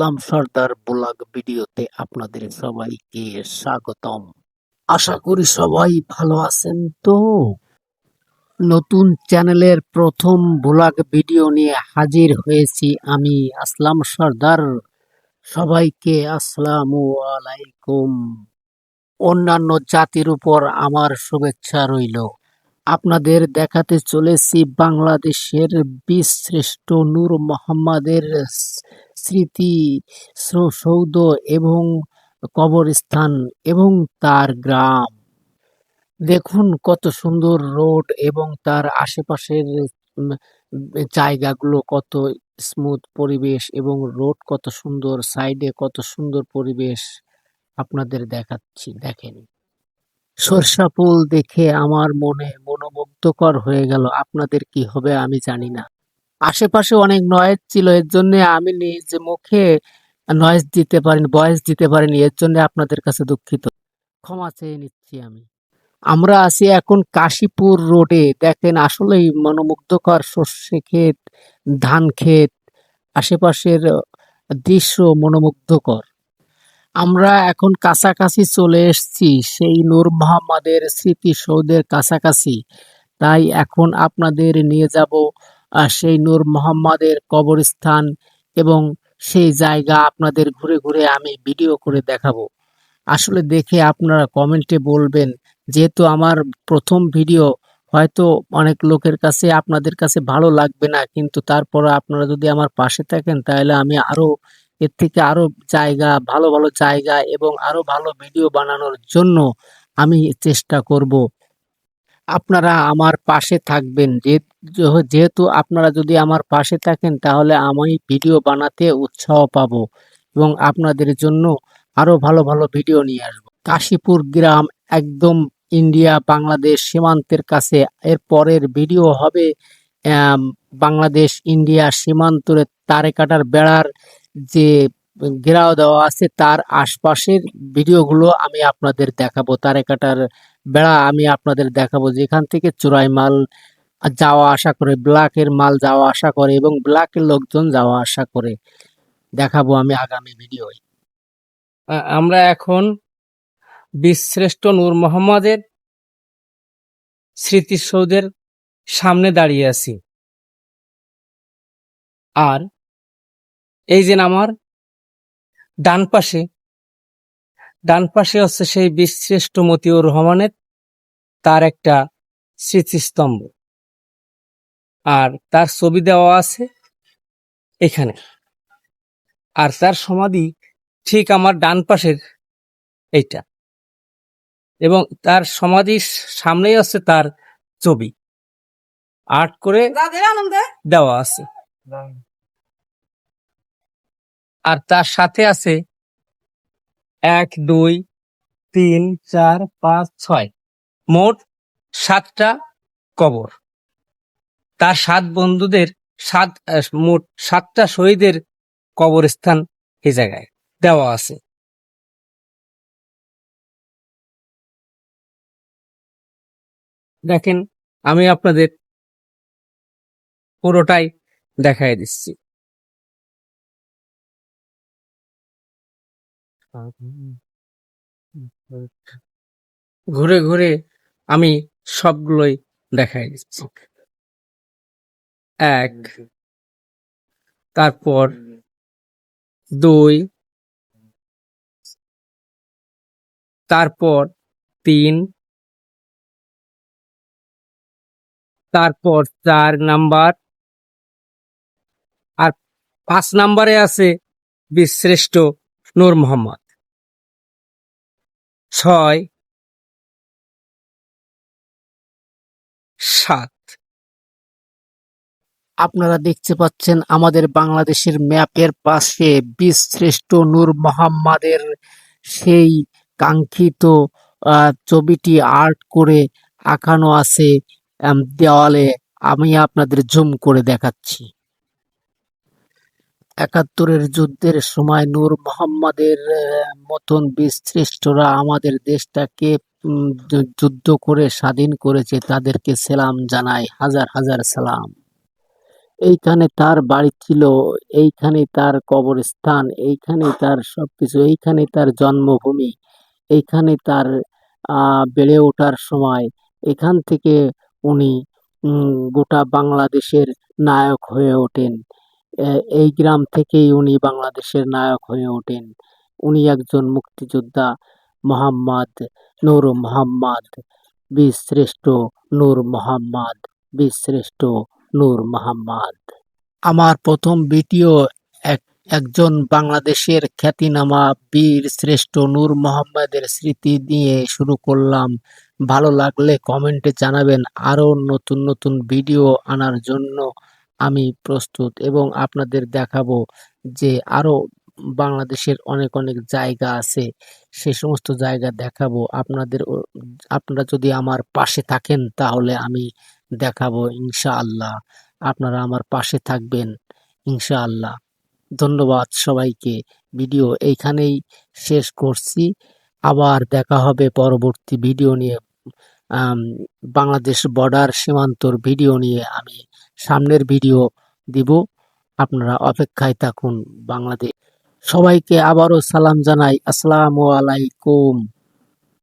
ইসলাম সর্দার blog ভিডিওতে আপনাদের সবাইকে স্বাগতম। আশা করি সবাই ভালো আছেন তো? নতুন চ্যানেলের প্রথম ব্লগ ভিডিও নিয়ে হাজির হয়েছি আমি, আসলাম সর্দার। সবাইকে আসসালামু আলাইকুম। অন্যান্য জাতির উপর আমার শুভেচ্ছা রইল। আপনাদের দেখাতে চলেছি বাংলাদেশের বীরশ্রেষ্ঠ নূর মোহাম্মদের স্মৃতি, সৌধ এবং কবরস্থান এবং তার গ্রাম। দেখুন কত সুন্দর রোড এবং তার আশেপাশের জায়গাগুলো কত স্মুথ পরিবেশ এবং রোড কত সুন্দর, সাইডে কত সুন্দর পরিবেশ আপনাদের দেখাচ্ছি, দেখেন। সরষা ফুল দেখে আমার মনে মনোমুগ্ধকর হয়ে গেল। আপনাদের কি হবে আমি জানি না। আশেপাশে অনেক নয়েজ ছিল, এর জন্য আমি নিজ মুখে নয়েজ দিতে পারিনি ভয়েস দিতে পারিনি, এর জন্য আপনাদের কাছে দুঃখিত। ক্ষমা চেয়ে নিচ্ছি আমি। আমরা আছি এখন কাশীপুর রোডে দেখেন, আসলেই মনোমুগ্ধকর সর্ষে ক্ষেত, ধান ক্ষেত, আশেপাশের দৃশ্য মনোমুগ্ধকর। আমরা এখন কাছাকাছি চলে এসেছি সেই নূর মোহাম্মদের স্মৃতিসৌধের কাছাকাছি। তাই এখন আপনাদের নিয়ে যাব সেই নূর মোহাম্মদের কবরস্থান এবং সেই জায়গা আপনাদের ঘুরে ঘুরে আমি ভিডিও করে দেখাবো। আসলে দেখে আপনারা কমেন্টে বলবেন, যেহেতু আমার প্রথম ভিডিও, হয়তো অনেক লোকের কাছে, আপনাদের কাছে ভালো লাগবে না, কিন্তু তারপর আপনারা যদি আমার পাশে থাকেন, তাহলে আমি আরও এর থেকে আরও জায়গা, ভালো ভালো জায়গা এবং আরও ভালো ভিডিও বানানোর জন্য আমি চেষ্টা করব। আপনারা আমার পাশে থাকবেন। যেহেতু আপনারা যদি আমার পাশে থাকেন, তাহলে আমি ভিডিও বানাতে উৎসাহ পাব এবং আপনাদের জন্য আরও ভালো ভালো ভিডিও নিয়ে আসব। কাশীপুর গ্রাম একদম ইন্ডিয়া বাংলাদেশ সীমান্তের কাছে। এর পরের ভিডিও হবে বাংলাদেশ ইন্ডিয়া সীমান্তরে তারে কাটার বেড়ার যে ঘেরাও দেওয়া আছে তার আশপাশের ভিডিওগুলো আমি আপনাদের দেখাবো। তারে কাটার বেড়া আমি আপনাদের দেখাবো। যেখান থেকে চোরাই মাল যাওয়া আসা করে, ব্ল্যাকের মাল যাওয়া আসা করে এবং ব্ল্যাকের লোকজন যাওয়া আসা করে দেখাবো আমি আগামী ভিডিওয়। আমরা এখন বীরশ্রেষ্ঠ নূর মোহাম্মদের স্মৃতিসৌধের সামনে দাঁড়িয়ে আছি। আর এই যে আমার ডান পাশে ডান পাশে হচ্ছে সেই বীরশ্রেষ্ঠ মতিউর রহমানের তার একটা স্মৃতিস্তম্ভ। আর তার ছবি দেওয়া আছে এখানে। আর তার সমাধি ঠিক আমার ডান পাশের এইটা। এবং তার সমাধির সামনেই আছে তার ছবি। আর্ট করে দেওয়া আছে। আর তার সাথে আছে এক, দুই, তিন, চার, পাঁচ, ছয়। মোট সাতটা কবর। তার সাত বন্ধুদের সাত মোট সাতটা শহীদের কবরস্থান এই জায়গায় দেওয়া আছে। দেখেন, আমি আপনাদের পুরোটাই দেখাই দিচ্ছি। ঘুরে ঘুরে আমি সবগুলোই দেখাই দিচ্ছি। এক তারপর দুই তারপর তিন তারপর চার নাম্বার আর পাঁচ নাম্বারে আছে বীরশ্রেষ্ঠ নূর মোহাম্মদ। ছয়। সাত। আপনারা দেখতে পাচ্ছেন আমাদের বাংলাদেশের ম্যাপের পাশে বীরশ্রেষ্ঠ নূর মোহাম্মদের সেই কাঙ্ক্ষিত ছবিটি আর্ট করে আঁকানো আছে দেওয়ালে। আমি আপনাদের জুম করে দেখাচ্ছি। একাত্তরের যুদ্ধের সময় নূর মোহাম্মদের মতন বীরশ্রেষ্ঠরা আমাদের দেশটাকে যুদ্ধ করে স্বাধীন করেছে, তাদেরকে সালাম জানাই, হাজার হাজার সালাম। এইখানে তার বাড়ি ছিল, এইখানে তার কবরস্থান, এইখানে তার সবকিছু, এইখানে তার জন্মভূমি, এইখানে তার বেড়ে ওঠার সময়। এখান থেকে উনি গোটা বাংলাদেশের নায়ক হয়ে ওঠেন। এই গ্রাম থেকেই উনি বাংলাদেশের নায়ক হয়ে ওঠেন। উনি একজন মুক্তিযোদ্ধা মোহাম্মদ নূর মোহাম্মদ, বীরশ্রেষ্ঠ নূর মোহাম্মদ, বীরশ্রেষ্ঠ নূর মোহাম্মদ। আমার প্রথম ভিডিও এক, একজন বাংলাদেশের খ্যাতিনামা বীর শ্রেষ্ঠ নূর মোহাম্মদের স্মৃতি দিয়ে শুরু করলাম। ভালো লাগলে কমেন্টে জানাবেন আরও নতুন নতুন ভিডিও আনার জন্য। আমি প্রস্তুত এবং আপনাদের দেখাবো যে আরও বাংলাদেশের অনেক অনেক জায়গা আছে। সে সমস্ত জায়গা দেখাবো। আপনাদের আপনারা যদি আমার পাশে থাকেন তাহলে আমি দেখাবো ইনশাআল্লাহ। আপনারা আমার পাশে থাকবেন ইনশাআল্লাহ। ধন্যবাদ সবাইকে। ভিডিও এইখানেই শেষ করছি। আবার দেখা হবে পরবর্তী ভিডিও নিয়ে। বাংলাদেশ বর্ডার সীমান্তর ভিডিও নিয়ে আমি সামনের ভিডিও দিব। আপনারা অপেক্ষায় থাকুন বাংলাদেশ। সবাইকে আবারও সালাম জানাই। আসসালামু আলাইকুম।